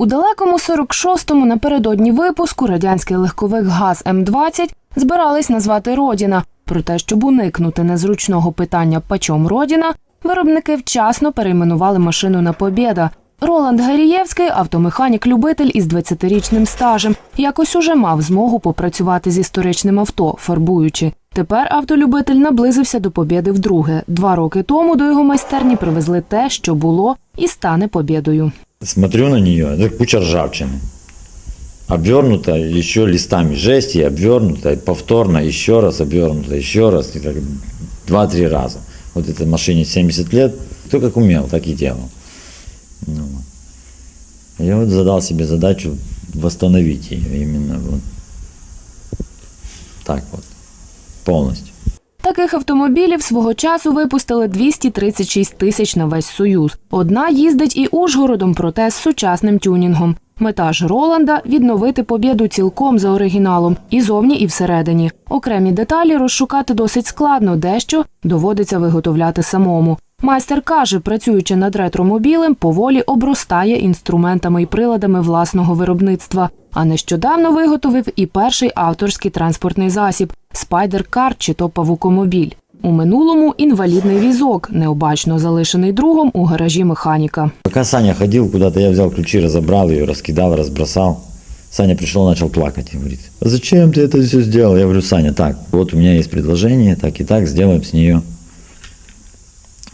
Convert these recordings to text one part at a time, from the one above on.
У далекому 46-му напередодні випуску радянський легковик ГАЗ М-20 збирались назвати Родіна. Проте, щоб уникнути незручного питання «Почом Родіна?», виробники вчасно перейменували машину на Побєда. Роланд Гарієвський – автомеханік-любитель із 20-річним стажем. Якось уже мав змогу попрацювати з історичним авто, фарбуючи. Тепер автолюбитель наблизився до Побєди вдруге. Два роки тому до його майстерні привезли те, що було, і стане Побєдою. Смотрю на нее, это куча ржавчины. Обвернута еще листами жести, обвернута, повторно, еще раз обвернута, еще раз, и два-три раза. Вот этой машине 70 лет, кто как умел, так и делал. Ну. Я вот задал себе задачу восстановить ее именно вот так вот, полностью. Таких автомобілів свого часу випустили 236 тисяч на весь Союз. Одна їздить і Ужгородом, проте з сучасним тюнінгом. Мета ж Роланда відновити побєду цілком за оригіналом і зовні, і всередині. Окремі деталі розшукати досить складно, дещо доводиться виготовляти самому. Майстер каже, працюючи над ретромобілем, поволі обростає інструментами і приладами власного виробництва. А нещодавно виготовив і перший авторський транспортний засіб спайдер-кар чи то павукомобіль. У минулому інвалідний візок, необачно залишений другом у гаражі механіка. Пока Саня ходил куда-то, я взял ключи, разобрал ее, раскидал, разбросал. Саня пришел, начал плакать и «А зачем ты это все сделал? Я говорю, Саня, так, вот у меня есть предложение, так и так, сделаем с нее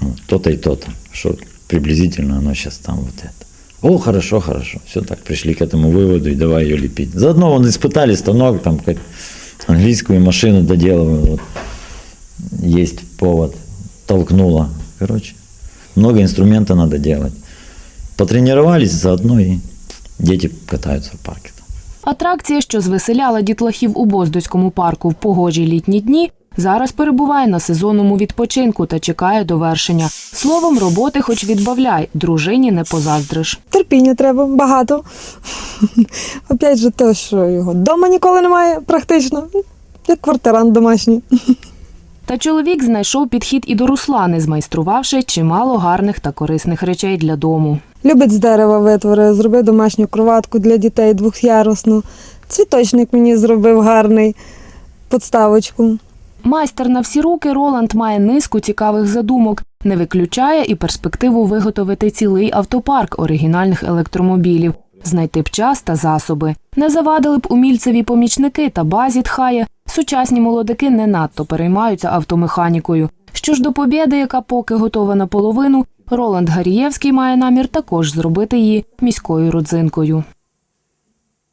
вот то-то и то-то, что приблизительно оно сейчас там вот это. О, хорошо, хорошо. Все так, пришли к этому выводу и давай ее лепить. Заодно вон испытали станок, там как английскую машину доделываю. Вот. Есть повод, толкнуло. Короче, много инструмента надо делать. Потренировались заодно и дети катаются в парке. там. Атракція, що звеселяла дітлахів у Боздоському парку в погожі літні дні, зараз перебуває на сезонному відпочинку та чекає довершення. Словом, роботи хоч відбавляй, дружині не позаздриш. Терпіння треба багато. Опять же, те, що його вдома ніколи немає, практично. Як квартирант домашній. Та чоловік знайшов підхід і до Руслани, змайструвавши чимало гарних та корисних речей для дому. Любить з дерева витвори, зробив домашню кроватку для дітей двохярусну. Цвіточник мені зробив гарний, подставочку. Майстер на всі руки Роланд має низку цікавих задумок. Не виключає і перспективу виготовити цілий автопарк оригінальних електромобілів, знайти б час та засоби. Не завадили б умільцеві помічники та базі тхає. Сучасні молодики не надто переймаються автомеханікою. Що ж до побєди, яка поки готова наполовину, Роланд Гарієвський має намір також зробити її міською родзинкою.